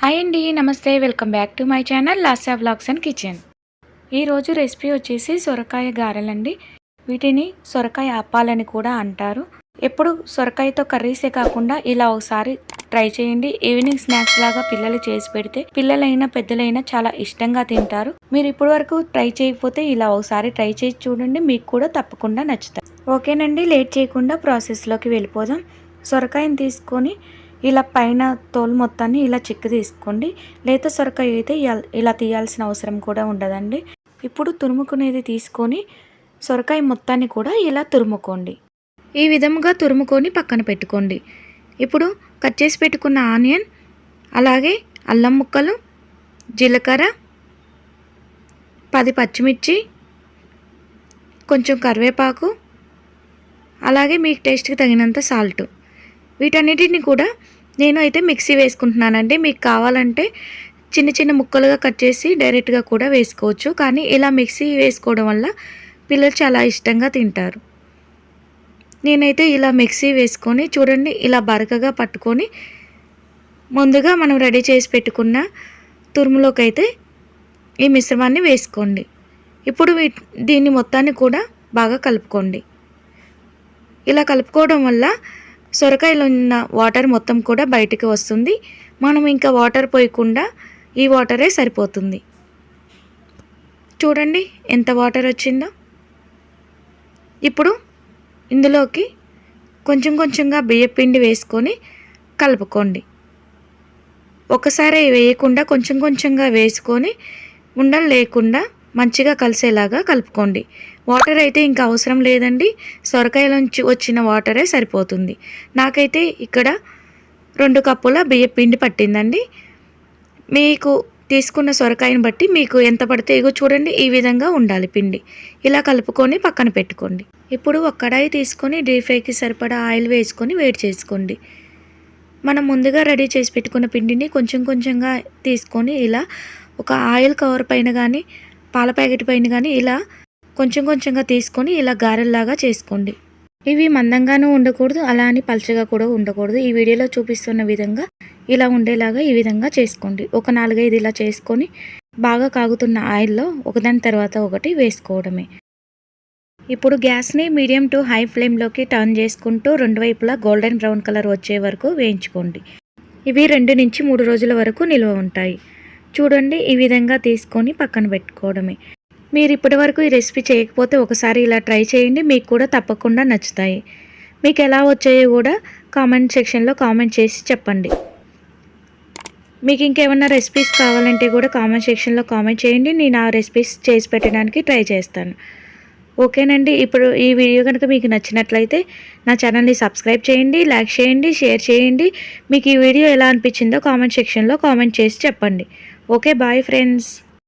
Hi అండి నమస్తే. Welcome back to my channel Lasa vlogs and kitchen. ఈరోజు recipe వచ్చేసి సొరకాయ గారెలండి. వీటిని సొరకాయ అప్పాలని కూడా అంటారు. ఎప్పుడు సొరకాయతో కర్రీసే కాకుండా ఇలా ఒకసారి ట్రై చేయండి. ఈవినింగ్ స్నాక్స్ లాగా పిల్లలు చేసి పెడితే పిల్లలైనా పెద్దలైనా చాలా ఇష్టంగా తింటారు. మీరు ఇప్పటి వరకు ట్రై చేయకపోతే ఇలా ఒకసారి ట్రై చేసి చూడండి. మీకు కూడా తప్పకుండా నచ్చుతాయి. ఓకేనండి లేట్ చేయకుండా ప్రాసెస్లోకి వెళ్ళిపోదాం. సొరకాయని తీసుకొని ఇలా పైన తోలు మొత్తాన్ని ఇలా చిక్కు తీసుకోండి. లేత సొరకాయ అయితే ఇలా తీయాల్సిన అవసరం కూడా ఉండదండి. ఇప్పుడు తురుముకునేది తీసుకొని సొరకాయ మొత్తాన్ని కూడా ఇలా తురుముకోండి. ఈ విధముగా తురుముకొని పక్కన పెట్టుకోండి. ఇప్పుడు కట్ చేసి పెట్టుకున్న ఆనియన్ అలాగే అల్లం ముక్కలు జీలకర్ర పది పచ్చిమిర్చి కొంచెం కరివేపాకు అలాగే మీకు టేస్ట్కి తగినంత సాల్ట్. వీటన్నిటిని కూడా నేను అయితే మిక్సీ వేసుకుంటున్నానండి. మీకు కావాలంటే చిన్న చిన్న ముక్కలుగా కట్ చేసి డైరెక్ట్గా కూడా వేసుకోవచ్చు. కానీ ఇలా మిక్సీ వేసుకోవడం వల్ల పిల్లలు చాలా ఇష్టంగా తింటారు. నేనైతే ఇలా మిక్సీ వేసుకొని చూడండి ఇలా బరకగా పట్టుకొని ముందుగా మనం రెడీ చేసి పెట్టుకున్న తురుములోకి అయితే ఈ మిశ్రమాన్ని వేసుకోండి. ఇప్పుడు వీ దీన్ని మొత్తాన్ని కూడా బాగా కలుపుకోండి. ఇలా కలుపుకోవడం వల్ల సొరకాయలో ఉన్న వాటర్ మొత్తం కూడా బయటికి వస్తుంది. మనం ఇంకా వాటర్ పోయకుండా ఈ వాటరే సరిపోతుంది. చూడండి ఎంత వాటర్ వచ్చిందో. ఇప్పుడు ఇందులోకి కొంచెం కొంచెంగా బియ్యపిండి వేసుకొని కలుపుకోండి. ఒకసారి వేయకుండా కొంచెం కొంచెంగా వేసుకొని ఉండలు లేకుండా మంచిగా కలిసేలాగా కలుపుకోండి. వాటర్ అయితే ఇంకా అవసరం లేదండి. సొరకాయ నుంచి వచ్చిన వాటరే సరిపోతుంది. నాకైతే ఇక్కడ రెండు కప్పుల బియ్య పిండి పట్టిందండి. మీకు తీసుకున్న సొరకాయని బట్టి మీకు ఎంత పడితే ఇగో చూడండి ఈ విధంగా ఉండాలి పిండి. ఇలా కలుపుకొని పక్కన పెట్టుకోండి. ఇప్పుడు ఒక కడాయి తీసుకొని డీప్ ఫ్రైకి సరిపడా ఆయిల్ వేసుకొని వేడి చేసుకోండి. మనం ముందుగా రెడీ చేసి పెట్టుకున్న పిండిని కొంచెం కొంచెంగా తీసుకొని ఇలా ఒక ఆయిల్ కవర్ పైన కానీ పాల ప్యాకెట్ పైన కానీ ఇలా కొంచెం కొంచెంగా తీసుకొని ఇలా గారెల్లాగా చేసుకోండి. ఇవి మందంగానూ ఉండకూడదు అలా అని పల్చగా కూడా ఉండకూడదు. ఈ వీడియోలో చూపిస్తున్న విధంగా ఇలా ఉండేలాగా ఈ విధంగా చేసుకోండి. ఒక నాలుగైదు ఇలా చేసుకొని బాగా కాగుతున్న ఆయిల్లో ఒకదాని తర్వాత ఒకటి వేసుకోవడమే. ఇప్పుడు గ్యాస్ని మీడియం టు హై ఫ్లేమ్లోకి టర్న్ చేసుకుంటూ రెండు వైపులా గోల్డెన్ బ్రౌన్ కలర్ వచ్చే వరకు వేయించుకోండి. ఇవి రెండు నుంచి మూడు రోజుల వరకు నిల్వ ఉంటాయి. చూడండి ఈ విధంగా తీసుకొని పక్కన పెట్టుకోవడమే. మీరు ఇప్పటివరకు ఈ రెసిపీ చేయకపోతే ఒకసారి ఇలా ట్రై చేయండి మీకు కూడా తప్పకుండా నచ్చుతాయి. మీకు ఎలా వచ్చాయో కూడా కామెంట్ సెక్షన్లో కామెంట్ చేసి చెప్పండి. మీకు ఇంకేమన్నా రెసిపీస్ కావాలంటే కూడా కామెంట్ సెక్షన్లో కామెంట్ చేయండి నేను ఆ రెసిపీస్ చేసి పెట్టడానికి ట్రై చేస్తాను. ఓకేనండి ఇప్పుడు ఈ వీడియో కనుక మీకు నచ్చినట్లయితే నా ఛానల్ని సబ్స్క్రైబ్ చేయండి లైక్ చేయండి షేర్ చేయండి. మీకు ఈ వీడియో ఎలా అనిపించిందో కామెంట్ సెక్షన్లో కామెంట్ చేసి చెప్పండి. Okay bye friends